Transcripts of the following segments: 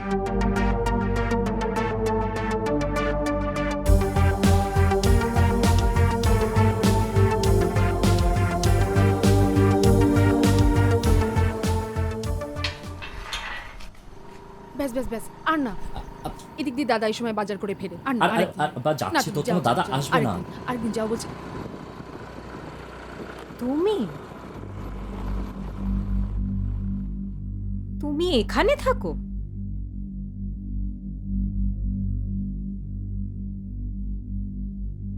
ব্যাস ব্যাস ব্যাস আর না। এদিক দিয়ে দাদা এই সময় বাজার করে ফেরে। আর না আর- আর-। আর- যাচ্ছি তো তোমার দাদা আসবে না। আরেকদিন, আরেকদিন যাও বলছি। তুমি? তুমি এখানে থাকো?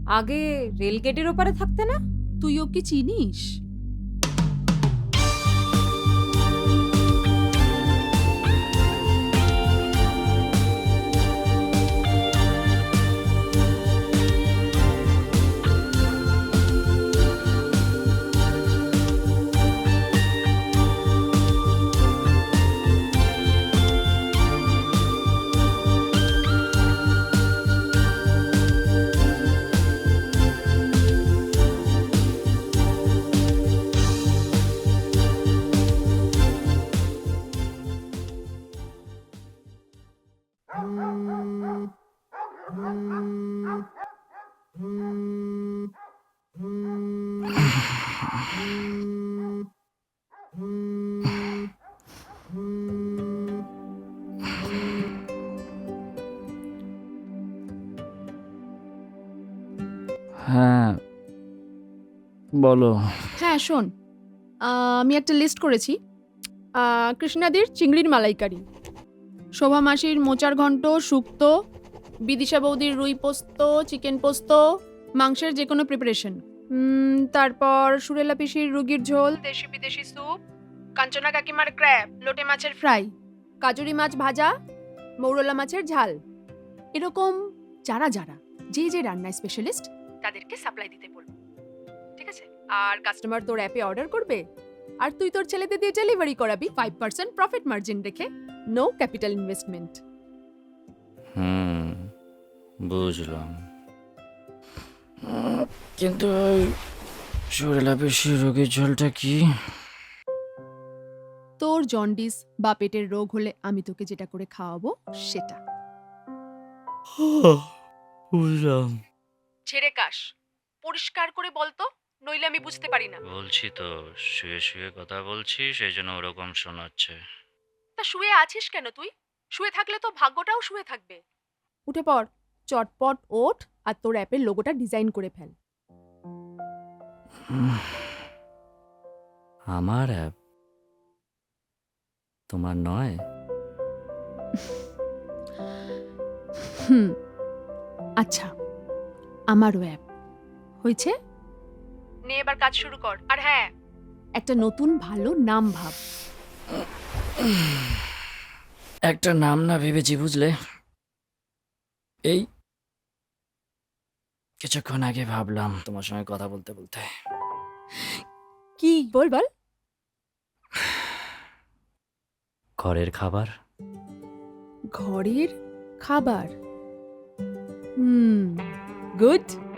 আগে রেলগেটের ওপারে থাকতে না? তুই কি চিনিস? হ্যাঁ বলো। হ্যাঁ শোন আমি একটা লিস্ট করেছি। কৃষ্ণাদির চিংড়ির মালাইকারি। শোভা মাসির মোচার ঘন্ট শুক্তো বিদিশা বৌদির রুই পোস্ত, চিকেন পোস্ত, মাংসের যে কোনো প্রিপারেশন তারপর সুরেলা পিসির রুগীর ঝোল, দেশি বিদেশি স্যুপ, কাঞ্চনা কাকিমার ক্র্যাব, লোটে মাছের ফ্রাই, কাজুরি মাছ ভাজা, মৌরলা মাছের ঝাল। এরকম যারা যারা, যে যে রান্নায় স্পেশালিস্ট তাদেরকে সাপ্লাই দিতে বলব। ঠিক আছে? আর কাস্টমার তোর অ্যাপে অর্ডার করবে, আর তুই তোর ছেলেদের দিয়ে ডেলিভারি করাবি ফাইভ পার্সেন্ট প্রফিট মার্জিন রেখে নো ক্যাপিটাল ইনভেস্টমেন্ট হুম, বুঝলাম। কিন্তু ওই সুরেলা বেশি রোগের জলটা কি? তোর জন্ডিস বা পেটের রোগ হলে আমি তোকে যেটা করে খাওয়াবো সেটা। বুঝলাম। ছেড়ে কাশ। পরিষ্কার করে বলতো নইলে আমি বুঝতে পারি না। বলছি তো শুয়ে শুয়ে কথা বলছি সেই জন্য ওরকম শোনাচ্ছে। তা শুয়ে আছিস কেন তুই? শুয়ে থাকলে তো ভাগ্যটাও শুয়ে থাকবে। উঠে পড়। চটপট ওঠ আর তোর অ্যাপের লোগোটা ডিজাইন করে ফেল। আমার অ্যাপ? তোমার নয়? হুম আচ্ছা আমারও অ্যাপ। হয়েছে? নে এবার কাজ শুরু কর। আর হ্যাঁ। একটা নতুন ভালো নাম ভাব। একটা নাম না ভেবেছি বুঝলে? এই কিছুক্ষণ আগে ভাবলাম তোমার সঙ্গে কথা বলতে বলতে। কি বল বল ঘরের খাবার? ঘরের খাবার? Hmm good.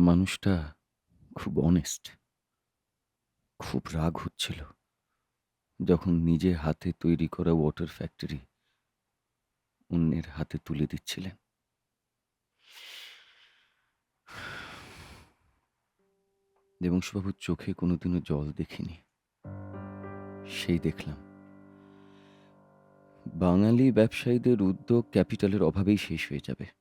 মানুষটা খুব অনেস্ট খুব রাগ হচ্ছিল যখন নিজে হাতে তৈরি করা ওয়াটার ফ্যাক্টরি অন্যের হাতে তুলে দিচ্ছিলেন। দেবংশবাবুর চোখে কোনোদিনও জল দেখিনি। সেই দেখলাম, বাঙালি ব্যবসায়ীদের উদ্যোগ ক্যাপিটালের অভাবেই শেষ হয়ে যাবে।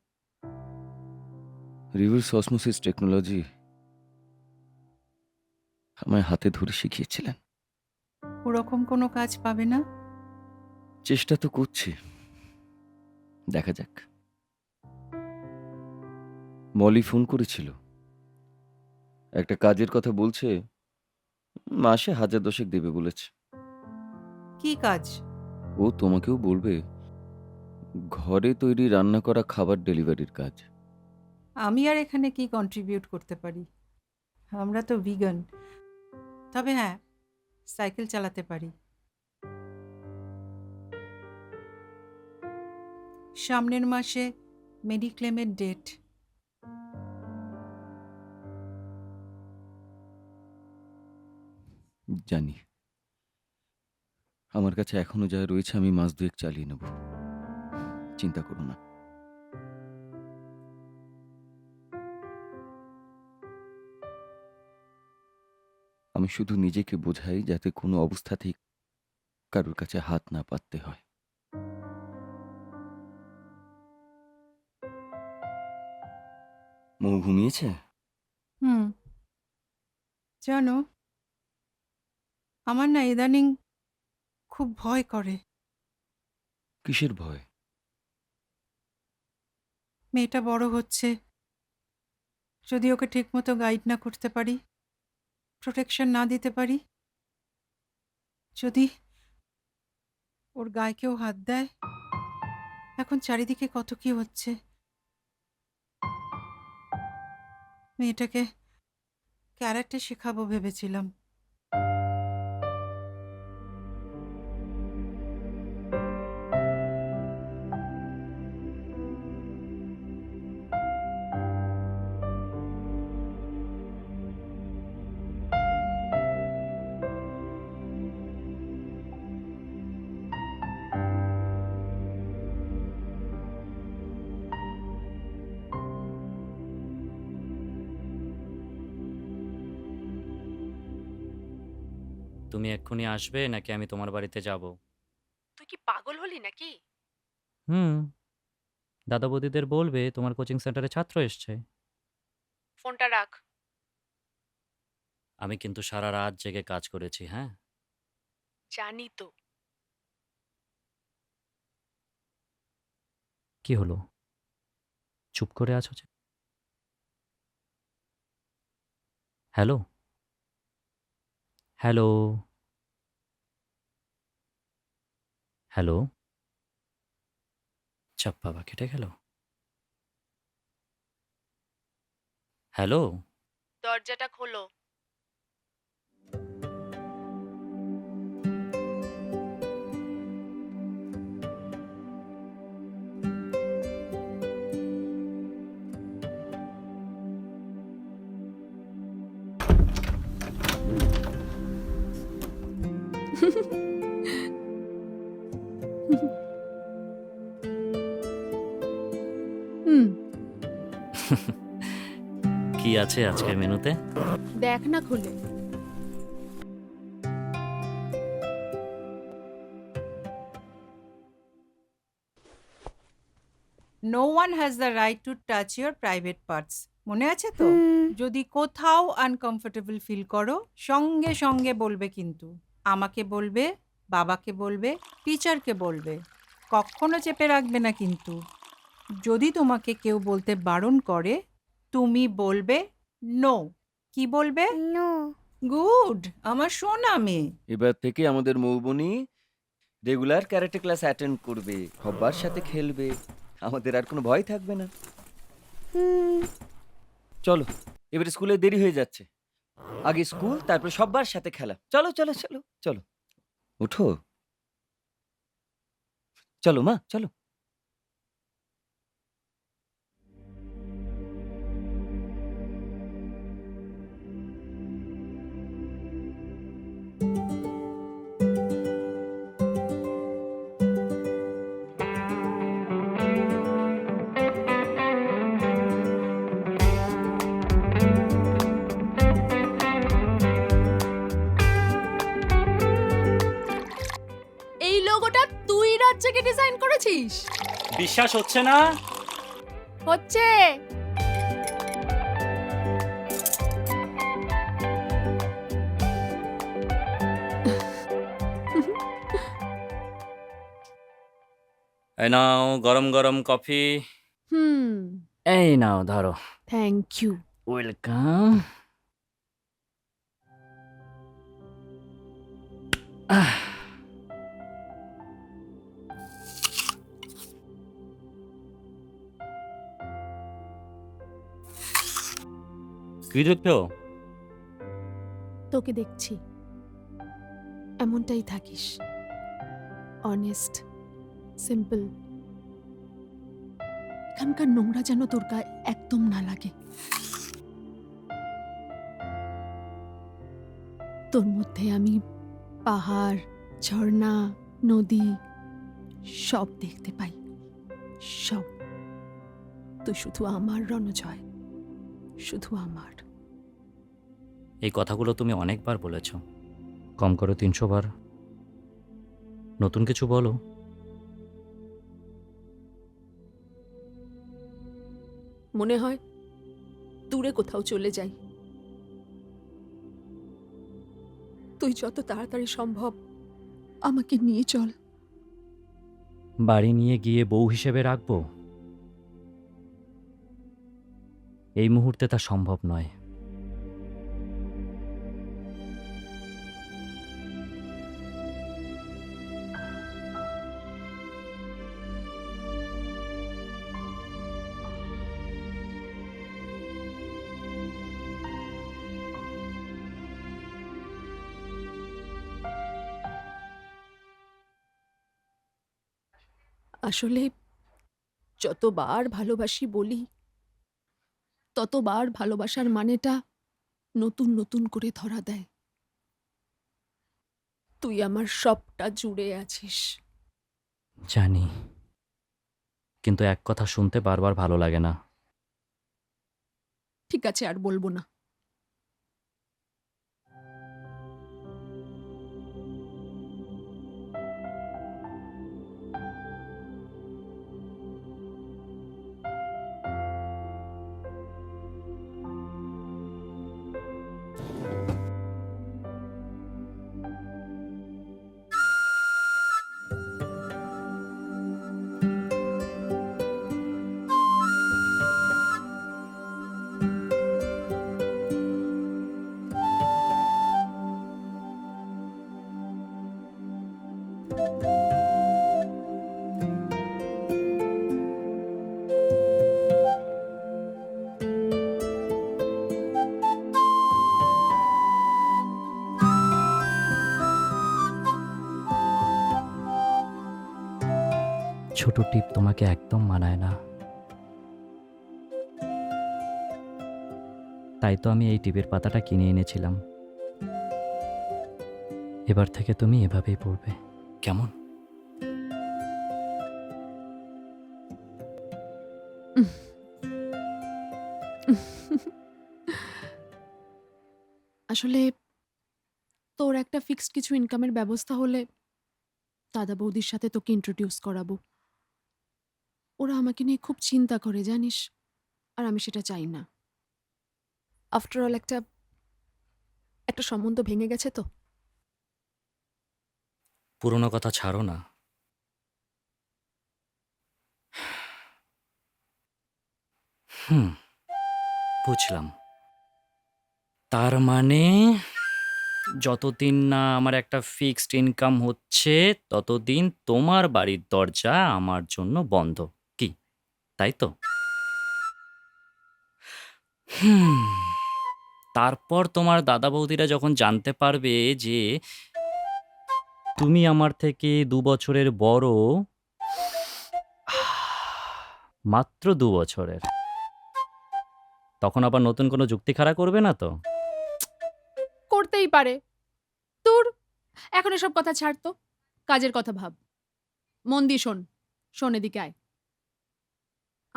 রিভার্স অসমোসিস টেকনোলজি আমায় হাতে ধরে শিখিয়েছিলেন। ওরকম কোনো কাজ পাবে না? চেষ্টা তো করছি। দেখা যাক। মলি ফোন করেছিল। একটা কাজের কথা বলছে মাসে হাজার দশেক দেবে বলেছে। কি কাজ? ও তোমাকেও বলবে ঘরে তৈরি রান্না করা খাবার ডেলিভারির কাজ। আমি আর এখানে কি কন্ট্রিবিউট করতে পারি? আমরা তো ভিগান তবে হ্যাঁ সাইকেল চালাতে পারি। সামনের মাসে মেডিক্লেমের ডেট জানি। আমার কাছে এখনও যা রয়েছে আমি মাস দুয়েক চালিয়ে নেব। চিন্তা করো না। আমি শুধু নিজেকে বোঝাই যাতে কোনো অবস্থাতেই কারোর কাছে হাত না পাততে হয়। মৌ ঘুমিয়েছে? হুম। জানো আমার না ইদানিং খুব ভয় করে। কিসের ভয়? মেয়েটা বড় হচ্ছে যদি ওকে ঠিকমতো গাইড না করতে পারি। প্রোটেকশন না দিতে পারি? যদি ওর গায়ে কেউ হাত দেয়, এখন চারিদিকে কত কি হচ্ছে? মেয়েটাকে ক্যারাটে শেখাবো ভেবেছিলাম। তুমি এক্ষুনি আসবে নাকি আমি তোমার বাড়িতে যাব? তুই কি পাগল হলি নাকি? হুম। দাদা বৌদিদের বলবে তোমার কোচিং সেন্টারে ছাত্র এসছে। ফোনটা রাখ। আমি কিন্তু সারা রাত জেগে কাজ করেছি হ্যাঁ? জানি তো। কি হলো? চুপ করে আছো যে? হ্যালো? হ্যালো? হ্যালো চাপ বাবা কেটে গেল হ্যালো দরজাটা খোলো আছে আজকের মেনুতে? দেখ না খুলে। No one has the right to touch your private parts মনে আছে তো? যদি কোথাও আনকমফোর্টেবল ফিল করো সঙ্গে সঙ্গে বলবে কিন্তু। আমাকে বলবে বাবাকে বলবে টিচারকে বলবে। কখনো চেপে রাখবে না কিন্তু। যদি তোমাকে কেউ বলতে বারণ করে তুমি বলবে নো কি বলবে? নো গুড আমার সোনা মেয়ে। এবার থেকে আমাদের Moubani regular karate class attend করবে সবার সাথে খেলবে আমাদের আর কোনো ভয় থাকবে না। চলো এবারে স্কুলে দেরি হয়ে যাচ্ছে। আগে স্কুল তারপরে সবার সাথে খেলা। চলো চলো চলো চলো। উঠো চলো মা চলো। ডিজাইন বিশ্বাস হচ্ছে না? হচ্ছে। এই নাও গরম গরম কফি। হুম। এই নাও ধরো। থ্যাংক ইউ ওয়েলকাম কি দেখছ? তোকে দেখছি। এমনটাই থাকিস। অনেস্ট সিম্পল এখানকার নোংরা যেন তোর গায়ে একদম না লাগে। তোর মধ্যে আমি পাহাড়, ঝর্ণা, নদী সব দেখতে পাই। সব। তুই শুধু আমার রণজয়। শুধু আমার। এই কথাগুলো তুমি অনেকবার বলেছ। কম করে তিনশো বার। নতুন কিছু বলো। মনে হয় দূরে কোথাও চলে যাই। তুই যত তাড়াতাড়ি সম্ভব আমাকে নিয়ে চল। বাড়ি নিয়ে গিয়ে বউ হিসেবে রাখব? এই মুহূর্তে তা সম্ভব নয়। আসলে যতবার ভালোবাসি বলি ততবার ভালোবাসার মানেটা নতুন নতুন করে ধরা দেয়। তুই আমার সবটা জুড়ে আছিস। জানি। কিন্তু এক কথা শুনতে বারবার ভালো লাগে না। ঠিক আছে আর বলব না। ছোট টিপ তোমাকে একদম মানায় না। তাই তো আমি এই টিপের পাতাটা কিনে এনেছিলাম। এবার থেকে তুমি এভাবেই পড়বে। কেমন? আসলে তোর একটা ফিক্সড কিছু ইনকামের ব্যবস্থা হলে দাদা বৌদির সাথে তোকে ইন্ট্রোডিউস করাবো। ওরা আমাকে নিয়ে খুব চিন্তা করে, জানিস? আর আমি সেটা চাই না। আফটার অল একটা একটা সম্বন্ধ ভেঙে গেছে তো? পুরনো কথা ছাড়ো না। হুম, বুঝলাম। তার মানে যতদিন না আমার একটা ফিক্সড ইনকাম হচ্ছে, ততদিন তোমার বাড়ির দরজা আমার জন্য বন্ধ। তাই তো? হুম। তারপর তোমার দাদা বৌদিরা যখন জানতে পারবে যে তুমি আমার থেকে দু বছরের বড়, মাত্র দু বছরের। তখন আবার নতুন কোনো যুক্তি খাড়া করবে না তো? করতেই পারে। তোর, এখন এসব কথা ছাড় তো। কাজের কথা ভাব। মন দিয়ে শোন। শোন এদিকে আয়।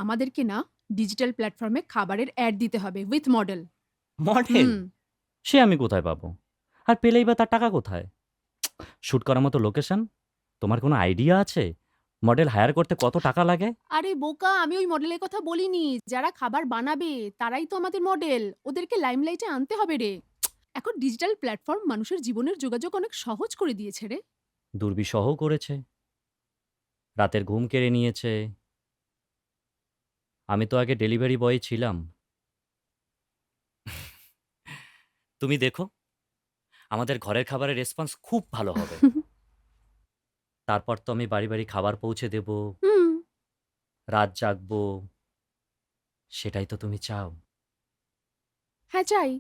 আমাদেরকে না ডিজিটাল প্ল্যাটফর্মে খাবারের অ্যাড দিতে হবে উইথ মডেল মডেল সে আমি কোথায় পাবো? আর পেলেই বা তার টাকা কোথায়? শুট করার মতো লোকেশন তোমার কোনো আইডিয়া আছে? মডেল হায়ার করতে কত টাকা লাগে? আরে বোকা আমি ওই মডেলের কথা বলিনি। যারা খাবার বানাবে তারাই তো আমাদের মডেল ওদেরকে লাইমলাইটে আনতে হবে রে। এখন ডিজিটাল প্ল্যাটফর্ম মানুষের জীবনের যোগাযোগ অনেক সহজ করে দিয়েছে রে। দুর্বিষহ করেছে। রাতের ঘুম কেড়ে নিয়েছে। আমি তো আগে ডেলিভারি বয় ছিলাম। তুমি দেখো আমাদের ঘরের খাবারের রেসপন্স খুব ভালো হবে। তারপর তো আমি বাড়ি বাড়ি খাবার পৌঁছে দেব। হুম। রাত জাগবো। সেটাই তো তুমি চাও। হ্যাঁ চাই।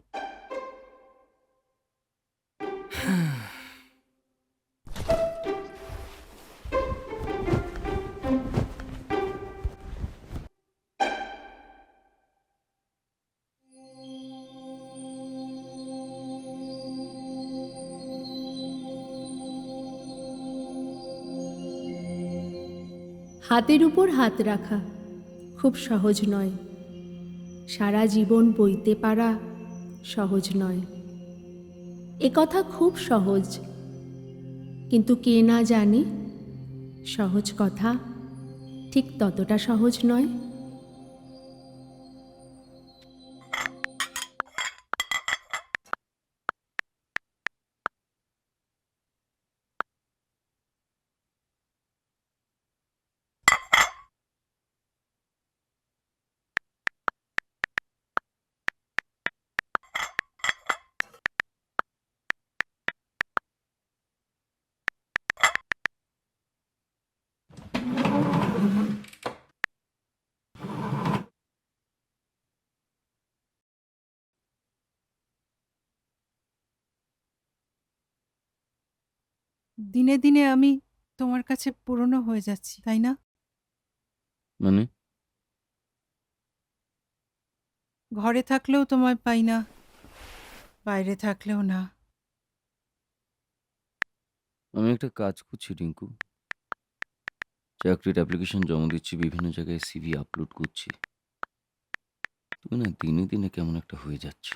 হাতের উপর হাত রাখা খুব সহজ নয়। সারা জীবন বইতে পারা সহজ নয়। এ কথা খুব সহজ, কিন্তু কে না জানে সহজ কথা ঠিক ততটা সহজ নয়। দিনে দিনে আমি তোমার কাছে পুরনো হয়ে যাচ্ছি তাই না? মানে? ঘরে থাকলেও তোমায় পাই না বাইরে থাকলেও না। আমি একটা কাজ করছি রিঙ্কু। চাকরির অ্যাপ্লিকেশন জমা দিচ্ছি বিভিন্ন জায়গায় সিভি আপলোড করছি। তুমি না দিনে দিনে কেমন একটা হয়ে যাচ্ছ।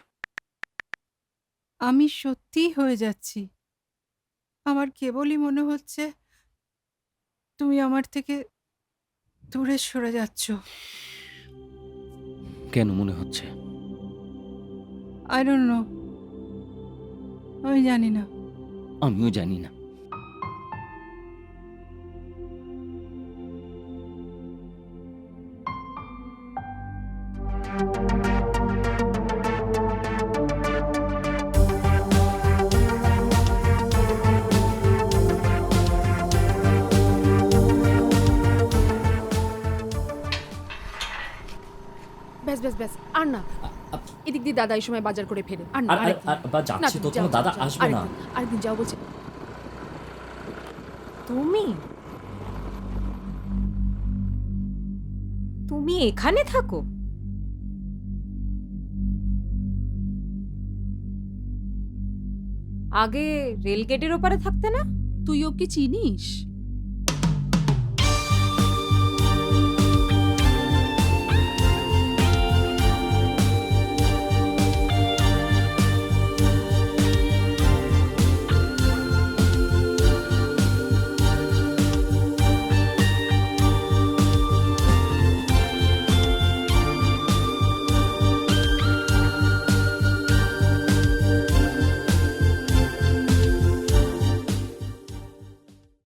আমি সত্যিই হয়ে যাচ্ছি। আমার কেবলই মনে হচ্ছে তুমি আমার থেকে দূরে সরে যাচ্ছ। কেন মনে হচ্ছে? আই ডোন্ট নো আমি জানি না। আমিও জানি না। ব্যাস ব্যাস ব্যাস আর না। এদিক দিয়ে দাদা এই সময় বাজার করে ফেরে। আর না যাচ্ছি তো তোমার দাদা আসবে না। আরেকদিন, আরেকদিন যাও বলছি। তুমি? তুমি এখানে থাকো? আগে রেলগেটের ওপারে থাকতে না? তুই ওকে চিনিস?